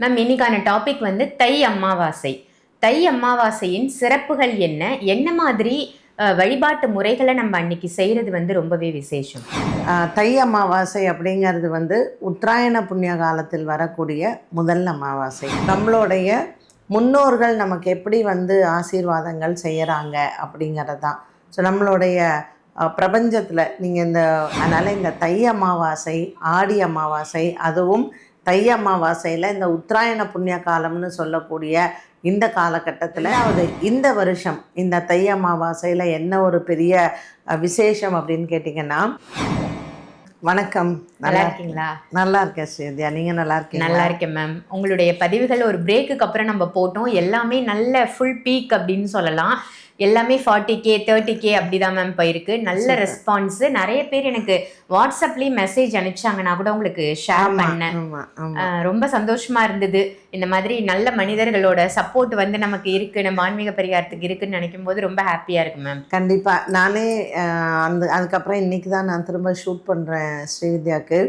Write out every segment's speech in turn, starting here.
Ma'am இன்னைக்கான topic வந்து தை அமாவாசை. தை அமாவாசையின் சிறப்புகள் என்ன? என்ன மாதிரி வழிபாட்டு முறைகளை நம்ம அன்னைக்கு செய்கிறது வந்து ரொம்பவே விசேஷம். தை அமாவாசை அப்படிங்கிறது வந்து உத்தராயண புண்ணிய காலத்தில் வரக்கூடிய முதல் அமாவாசை. நம்மளுடைய முன்னோர்கள் நமக்கு எப்படி வந்து ஆசீர்வாதங்கள் செய்கிறாங்க அப்படிங்கிறது தான் ஸோ நம்மளுடைய பிரபஞ்சத்தில் நீங்கள் இந்த அதனால் இந்த தை அமாவாசை ஆடி அமாவாசை அதுவும் தை அமாவாசையில் இந்த உத்தராயண புண்ணிய காலம்னு சொல்லக்கூடிய இந்த காலகட்டத்தில் அதாவது இந்த வருஷம் இந்த தை அமாவாசையில் என்ன ஒரு பெரிய விசேஷம் அப்படின்னு கேட்டிங்கன்னா வணக்கம். நல்லா இருக்கீங்களா? நல்லா இருக்கேன் ஸ்ரீவித்யா. நீங்கள் நல்லா இருக்கீங்க நல்லா இருக்கேன் மேம். உங்களுடைய பதிவுகள் ஒரு பிரேக்குக்கு அப்புறம் நம்ம போட்டோம். எல்லாமே நல்ல ஃபுல் பீக் அப்படின்னு சொல்லலாம். எல்லாமே ஃபார்ட்டி கே தேர்ட்டி கே அப்படிதான் மேம் போயிருக்கு. நல்ல ரெஸ்பான்ஸ் நிறைய பேர் எனக்கு வாட்ஸ்அப்லேயும் மெசேஜ் அனுப்பிச்சாங்க. நான் கூட உங்களுக்கு ஷேர் பண்ணேன். ரொம்ப சந்தோஷமா இருந்தது. இந்த மாதிரி நல்ல மனிதர்களோட சப்போர்ட் வந்து நமக்கு இருக்கு. நம்ம ஆன்மீக பரிகாரத்துக்கு இருக்குன்னு நினைக்கும் போது ரொம்ப ஹாப்பியா இருக்கு மேம் கண்டிப்பாக நானே அந்த அதுக்கப்புறம் இன்றைக்கி தான் நான் திரும்ப ஷூட் பண்ணுறேன் ஸ்ரீவித்யாவுக்கு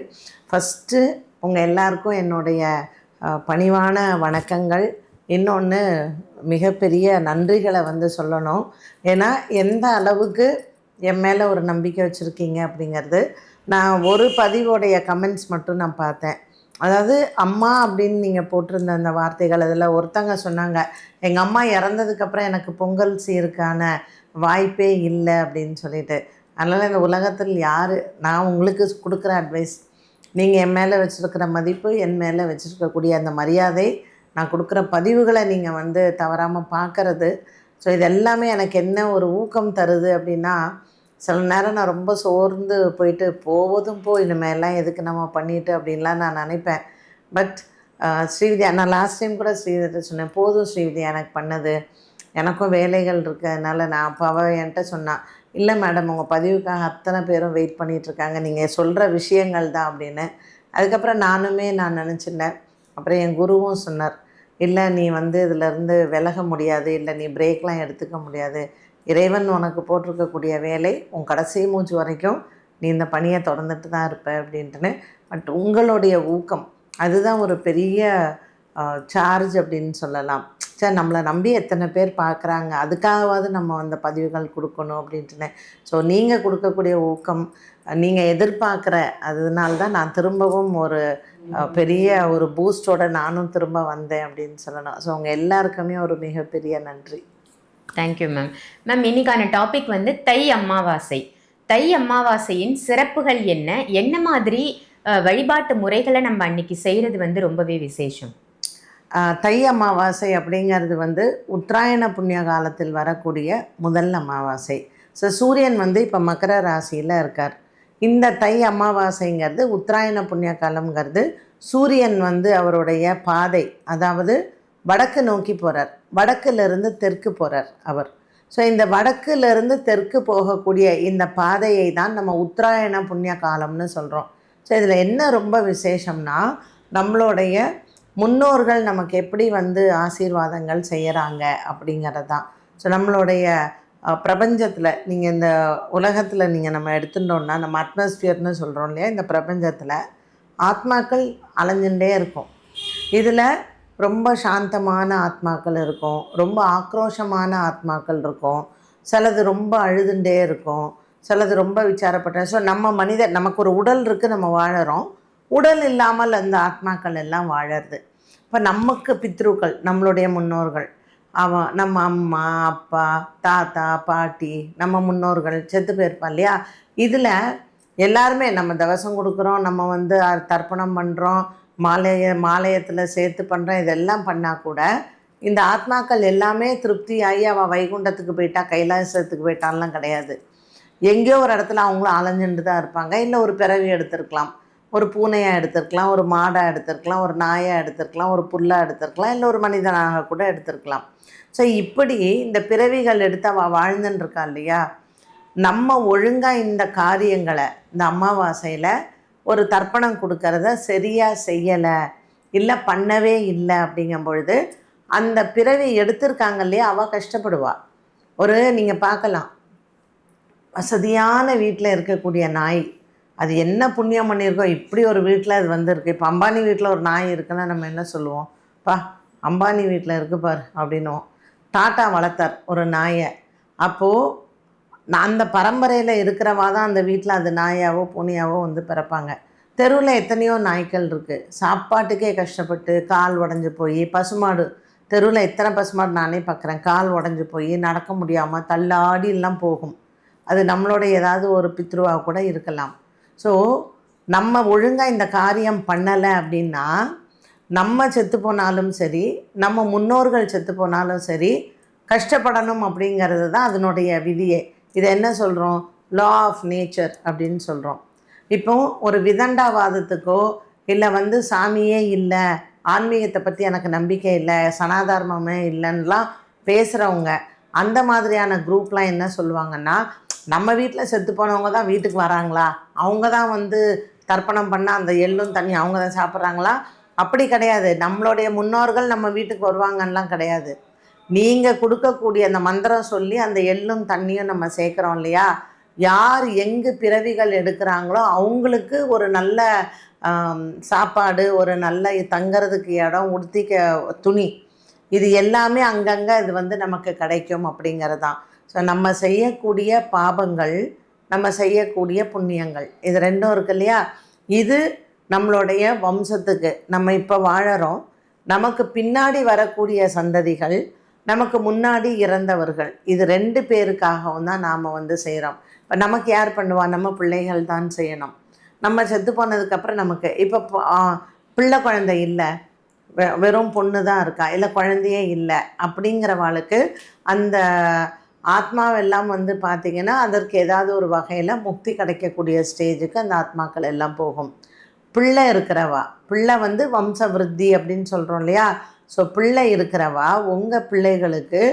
ஃபஸ்ட்டு உங்கள் எல்லாருக்கும் என்னுடைய பணிவான வணக்கங்கள். இன்னொன்று மிகப்பெரிய நன்றிகளை வந்து சொல்லணும். ஏன்னா எந்த அளவுக்கு என் மேலே ஒரு நம்பிக்கை வச்சுருக்கீங்க அப்படிங்கிறது நான் ஒரு பதிவோடைய கமெண்ட்ஸ் மட்டும் நான் பார்த்தேன். அதாவது அம்மா அப்படின்னு நீங்கள் போட்டிருந்த அந்த வார்த்தைகள் அதில் ஒருத்தங்க சொன்னாங்க எங்கள் அம்மா இறந்ததுக்கப்புறம் எனக்கு பொங்கல் சீருக்கான வாய்ப்பே இல்லை அப்படின்னு சொல்லிட்டு. அதனால் இந்த உலகத்தில் யார் நான் உங்களுக்கு கொடுக்குற அட்வைஸ் நீங்கள் என் மேலே வச்சுருக்கிற மதிப்பு என் மேலே வச்சுருக்கக்கூடிய அந்த மரியாதை நான் கொடுக்குற பதிவுகளை நீங்கள் வந்து தவறாமல் பார்க்கறது. ஸோ இது எல்லாமே எனக்கு என்ன ஒரு ஊக்கம் தருது அப்படின்னா சில நேரம் நான் ரொம்ப சோர்ந்து போயிட்டு போவதும் போ இனிமேலாம் எதுக்கு நம்ம பண்ணிட்டு அப்படின்லாம் நான் நினைப்பேன். பட் ஸ்ரீவித்யா நான் லாஸ்ட் டைம் கூட ஸ்ரீவித்யா சொன்னேன் போதும் ஸ்ரீவித்யா எனக்கு பண்ணது. எனக்கும் வேலைகள் இருக்கிறதுனால நான் அப்போ அவள் என்கிட்ட சொன்னான் இல்லை மேடம் உங்கள் பதிவுக்காக அத்தனை பேரும் வெயிட் பண்ணிகிட்ருக்காங்க நீங்கள் சொல்கிற விஷயங்கள் தான் அப்படின்னு. அதுக்கப்புறம் நானுமே நான் நினச்சிருந்தேன். அப்புறம் என் குருவும் சொன்னார் இல்லை நீ வந்து இதிலேருந்து விலக முடியாது இல்லை நீ பிரேக்லாம் எடுத்துக்க முடியாது. இறைவன் உனக்கு போட்டிருக்கக்கூடிய வேலை உன் கடைசி மூச்சு வரைக்கும் நீ இந்த பணியை தொடர்ந்துட்டு தான் இருப்ப அப்படின்ட்டுன்னு. பட் உங்களுடைய ஊக்கம் அதுதான் ஒரு பெரிய சார்ஜ் அப்படின்னு சொல்லலாம். சார் நம்மளை நம்பி எத்தனை பேர் பார்க்குறாங்க அதுக்காகவாவது நம்ம அந்த பதிவுகள் கொடுக்கணும் அப்படின்ட்டுன்னு. ஸோ நீங்கள் கொடுக்கக்கூடிய ஊக்கம் நீங்கள் எதிர்பார்க்குற அதனால தான் நான் திரும்பவும் ஒரு பெரிய ஒரு பூஸ்டோட நானும் திரும்ப வந்தேன் அப்படின்னு சொல்லணும். ஸோ உங்கள் எல்லாருக்குமே ஒரு மிகப்பெரிய நன்றி. தேங்க்யூ மேம் மேம் இன்னைக்கான டாபிக் வந்து தை அமாவாசை. தை அமாவாசையின் சிறப்புகள் என்ன? என்ன மாதிரி வழிபாட்டு முறைகளை நம்ம அன்னைக்கு செய்கிறது வந்து ரொம்பவே விசேஷம். தை அமாவாசை அப்படிங்கிறது வந்து உத்தராயண புண்ணிய காலத்தில் வரக்கூடிய முதல் அமாவாசை. ஸோ சூரியன் வந்து இப்போ மகர ராசியில் இருக்கார். இந்த தை அமாவாசைங்கிறது உத்தராயண புண்ணிய காலம்ங்கிறது சூரியன் வந்து அவருடைய பாதை அதாவது வடக்கு நோக்கி போகிறார் வடக்குலேருந்து தெற்கு போகிறார் அவர். ஸோ இந்த வடக்குலேருந்து தெற்கு போகக்கூடிய இந்த பாதையை தான் நம்ம உத்தராயண புண்ணிய காலம்னு சொல்கிறோம் ஸோ இதில் என்ன ரொம்ப விசேஷம்னா நம்மளுடைய முன்னோர்கள் நமக்கு எப்படி வந்து ஆசீர்வாதங்கள் செய்கிறாங்க அப்படிங்கிறது தான் ஸோ நம்மளுடைய பிரபஞ்சத்தில் நீங்கள் இந்த உலகத்தில் நீங்கள் நம்ம எடுத்துட்டோம்னா நம்ம அட்மாஸ்பியர்னு சொல்கிறோம் இல்லையா இந்த பிரபஞ்சத்தில் ஆத்மாக்கள் அலைஞ்சுட்டே இருக்கும். இதில் ரொம்ப சாந்தமான ஆத்மாக்கள் இருக்கும் ரொம்ப ஆக்ரோஷமான ஆத்மாக்கள் இருக்கும் சிலது ரொம்ப அழுதுண்டே இருக்கும் சிலது ரொம்ப விசாரப்பட்ட ஸோ நம்ம மனிதர் நமக்கு ஒரு உடல் இருக்குது நம்ம வாழறோம். உடல் இல்லாமல் அந்த ஆத்மாக்கள் எல்லாம் வாழறது. இப்போ நமக்கு பித்ருக்கள் நம்மளுடைய முன்னோர்கள். அவன் நம்ம அம்மா அப்பா தாத்தா பாட்டி நம்ம முன்னோர்கள் செத்து போயிருப்பான் இல்லையா? இதில் எல்லாருமே நம்ம தவசம் கொடுக்குறோம் நம்ம வந்து தர்ப்பணம் பண்ணுறோம் மாலைய மாலயத்தில் சேர்த்து பண்ணுறோம் இதெல்லாம் பண்ணால் கூட இந்த ஆத்மாக்கள் எல்லாமே திருப்தியாகி அவள் வைகுண்டத்துக்கு போயிட்டா கைலாசத்துக்கு போயிட்டான்லாம் கிடையாது. எங்கேயோ ஒரு இடத்துல அவங்களும் அலைஞ்சுட்டு தான் இருப்பாங்க. இல்லை ஒரு பிறவி எடுத்திருக்கலாம். ஒரு பூனையாக எடுத்திருக்கலாம் ஒரு மாடாக எடுத்திருக்கலாம் ஒரு நாயாக எடுத்திருக்கலாம் ஒரு புல்லாக எடுத்திருக்கலாம் இல்லை ஒரு மனிதனாக கூட எடுத்திருக்கலாம். ஸோ இப்படி இந்த பிறவிகள் எடுத்து அவள் வாழ்ந்துன்னு இருக்கா இல்லையா? நம்ம ஒழுங்காக இந்த காரியங்களை இந்த அமாவாசையில் ஒரு தர்ப்பணம் கொடுக்கறத சரியாக செய்யலை இல்லை பண்ணவே இல்லை அப்படிங்கும் பொழுது அந்த பிறவி எடுத்திருக்காங்க இல்லையா? அவள் கஷ்டப்படுவா. ஒரு நீங்கள் பார்க்கலாம். வசதியான வீட்டில் இருக்கக்கூடிய நாய் அது என்ன புண்ணியம் பண்ணியிருக்கோம் இப்படி ஒரு வீட்டில் அது வந்திருக்கு. இப்போ அம்பானி வீட்டில் ஒரு நாய் இருக்குன்னா நம்ம என்ன சொல்லுவோம்? பா அம்பானி வீட்டில் இருக்கு பார் அப்படின்னும் டாட்டா வளர்த்தார் ஒரு நாயை. அப்போது நான் அந்த பரம்பரையில் இருக்கிறவா தான் அந்த வீட்டில் அது நாயாவோ பூனையாவோ வந்து பிறப்பாங்க. தெருவில் எத்தனையோ நாய்க்கள் இருக்குது சாப்பாட்டுக்கே கஷ்டப்பட்டு கால் உடஞ்சி போய் பசுமாடு தெருவில் எத்தனை பசுமாடு நானே பார்க்குறேன் கால் உடஞ்சி போய் நடக்க முடியாமல் தள்ளாடி எல்லாம் போகும். அது நம்மளோட ஏதாவது ஒரு பித்ருவா கூட இருக்கலாம். ஸோ நம்ம ஒழுங்காக இந்த காரியம் பண்ணலை அப்படின்னா நம்ம செத்து போனாலும் சரி நம்ம முன்னோர்கள் செத்து போனாலும் சரி கஷ்டப்படணும் அப்படிங்கிறது தான் அதனுடைய விதியே. இதை என்ன சொல்கிறோம் லா ஆஃப் நேச்சர் அப்படின்னு சொல்கிறோம் இப்போ ஒரு விதண்டாவாதத்துக்கோ இல்லை வந்து சாமியே இல்லை ஆன்மீகத்தை பற்றி எனக்கு நம்பிக்கை இல்லை சனாதர்மமே இல்லைன்னுலாம் பேசுகிறவங்க அந்த மாதிரியான குரூப்லாம் என்ன சொல்லுவாங்கன்னா நம்ம வீட்டில் செத்து போனவங்க தான் வீட்டுக்கு வராங்களா? அவங்க தான் வந்து தர்ப்பணம் பண்ண அந்த எள்ளும் தண்ணி அவங்க தான் சாப்பிட்றாங்களா? அப்படி கிடையாது. நம்மளுடைய முன்னோர்கள் நம்ம வீட்டுக்கு வருவாங்கன்னெலாம் கிடையாது. நீங்கள் கொடுக்கக்கூடிய அந்த மந்திரம் சொல்லி அந்த எள்ளும் தண்ணியும் நம்ம சேர்க்குறோம் இல்லையா? யார் எங்கு பிறவிகள் எடுக்கிறாங்களோ அவங்களுக்கு ஒரு நல்ல சாப்பாடு ஒரு நல்ல தங்கிறதுக்கு இடம் உடுத்திக்க துணி. இது எல்லாமே அங்கங்கே இது வந்து நமக்கு கிடைக்கும் அப்படிங்கிறது தான் ஸோ நம்ம செய்யக்கூடிய பாபங்கள் நம்ம செய்யக்கூடிய புண்ணியங்கள் இது ரெண்டும் இருக்கு இல்லையா? இது நம்மளுடைய வம்சத்துக்கு நம்ம இப்போ வாழறோம். நமக்கு பின்னாடி வரக்கூடிய சந்ததிகள் நமக்கு முன்னாடி இறந்தவர்கள் இது ரெண்டு பேருக்காகவும் தான் நாம் வந்து செய்கிறோம் இப்போ நமக்கு யார் பண்ணுவா? நம்ம பிள்ளைகள் தான் செய்யணும். நம்ம செத்து போனதுக்கப்புறம் நமக்கு இப்போ பிள்ளை குழந்தை இல்லை வெ- வெறும் பொண்ணு தான் இருக்கா? இல்லை குழந்தையே இல்லை அப்படிங்கிறவாளுக்கு அந்த ஆத்மாவெல்லாம் வந்து பார்த்திங்கன்னா அதற்கு ஏதாவது ஒரு வகையில் முக்தி கிடைக்கக்கூடிய ஸ்டேஜுக்கு அந்த ஆத்மாக்கள் எல்லாம் போகும். பிள்ளை இருக்கிறவா? பிள்ளை வந்து வம்ச விருத்தி அப்படின்னு சொல்கிறோம் இல்லையா? ஸோ பிள்ளை இருக்கிறவா? உங்கள் பிள்ளைகளுக்கு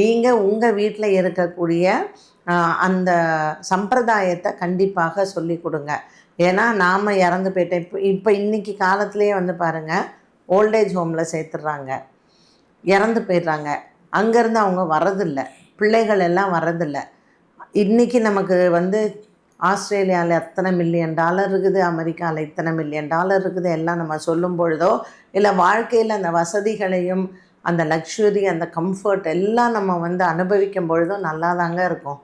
நீங்கள் உங்கள் வீட்டில் இருக்கக்கூடிய அந்த சம்பிரதாயத்தை கண்டிப்பாக சொல்லி கொடுங்க. ஏன்னா நாம் இறந்து போயிட்டேன் இப்போ இப்போ இன்றைக்கி காலத்துலேயே வந்து பாருங்கள் ஓல்டேஜ் ஹோமில் சேர்த்துடுறாங்க இறந்து போயிடுறாங்க. அங்கேருந்து அவங்க வரதில்லை பிள்ளைகள் எல்லாம் வரதில்லை இன்றைக்கி நமக்கு வந்து ஆஸ்திரேலியாவில் எத்தனை மில்லியன் டாலர் இருக்குது அமெரிக்காவில் இத்தனை மில்லியன் டாலர் இருக்குது எல்லாம் நம்ம சொல்லும் பொழுதோ இல்லை வாழ்க்கையில் அந்த வசதிகளையும் அந்த லக்ஸுரி அந்த கம்ஃபர்ட் எல்லாம் நம்ம வந்து அனுபவிக்கும் பொழுதும் நல்லா தாங்க இருக்கும்.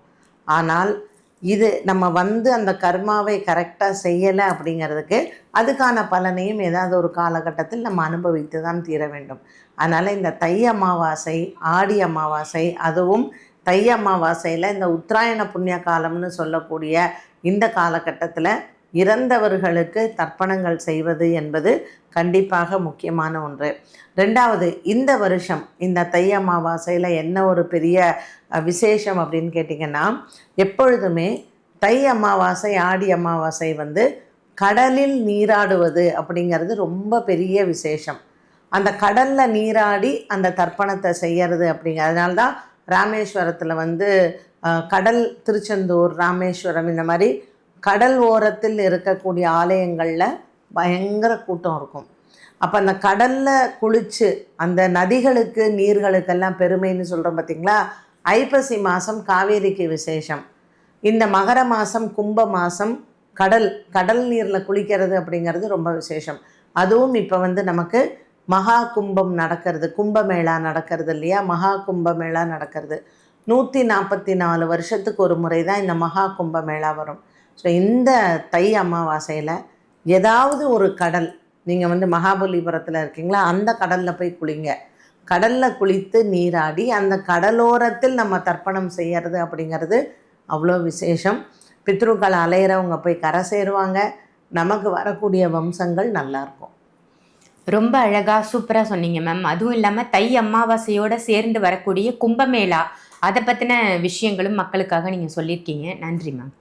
ஆனால் இது நம்ம வந்து அந்த கர்மாவை கரெக்டாக செய்யலை அப்படிங்கிறதுக்கு அதுக்கான பலனையும் ஏதாவது ஒரு காலகட்டத்தில் நம்ம அனுபவித்து தான் தீர வேண்டும். அதனால் இந்த தை அமாவாசை ஆடி அமாவாசை அதுவும் தை அமாவாசையில் இந்த உத்தராயண புண்ணிய காலம்னு சொல்லக்கூடிய இந்த காலகட்டத்தில் இறந்தவர்களுக்கு தர்ப்பணங்கள் செய்வது என்பது கண்டிப்பாக முக்கியமான ஒன்று. ரெண்டாவது இந்த வருஷம் இந்த தை அமாவாசையில் என்ன ஒரு பெரிய விசேஷம் அப்படின்னு கேட்டிங்கன்னா எப்பொழுதுமே தை அமாவாசை ஆடி அமாவாசை வந்து கடலில் நீராடுவது அப்படிங்கிறது ரொம்ப பெரிய விசேஷம். அந்த கடலில் நீராடி அந்த தர்ப்பணத்தை செய்யறது அப்படிங்கிறதுனால தான் ராமேஸ்வரத்தில் வந்து கடல் திருச்செந்தூர் ராமேஸ்வரம் இந்த மாதிரி கடல் ஓரத்தில் இருக்கக்கூடிய ஆலயங்களில் பயங்கர கூட்டம் இருக்கும். அப்போ அந்த கடலில் குளித்து அந்த நதிகளுக்கு நீர்களுக்கெல்லாம் பெருமைன்னு சொல்கிறோம் பார்த்திங்களா ஐப்பசி மாதம் காவேரிக்கு விசேஷம். இந்த மகர மாதம் கும்ப மாதம் கடல் கடல் நீரில் குளிக்கிறது அப்படிங்கிறது ரொம்ப விசேஷம். அதுவும் இப்போ வந்து நமக்கு மகா கும்பம் நடக்கிறது கும்பமேளா நடக்கிறது இல்லையா? மகா கும்பமேளா நடக்கிறது. நூற்றி நாற்பத்தி நாலு வருஷத்துக்கு ஒரு முறை தான் இந்த மகா கும்பமேளா வரும். ஸோ இந்த தை அமாவாசையில் ஏதாவது ஒரு கடல் நீங்கள் வந்து மகாபலிபுரத்தில் இருக்கீங்களா அந்த கடலில் போய் குளிங்க. கடலில் குளித்து நீராடி அந்த கடலோரத்தில் நம்ம தர்ப்பணம் செய்கிறது அப்படிங்கிறது அவ்வளோ விசேஷம். பித்ருக்கள் அலையிறவங்க போய் கரை சேருவாங்க. நமக்கு வரக்கூடிய வம்சங்கள் நல்லாயிருக்கும் ரொம்ப அழகாக சூப்பராக சொன்னீங்க மேம் அதுவும் இல்லாமல் தை அமாவாசையோட சேர்ந்து வரக்கூடிய கும்பமேளா அதை பற்றின விஷயங்களும் மக்களுக்காக நீங்கள் சொல்லியிருக்கீங்க. நன்றி மேம்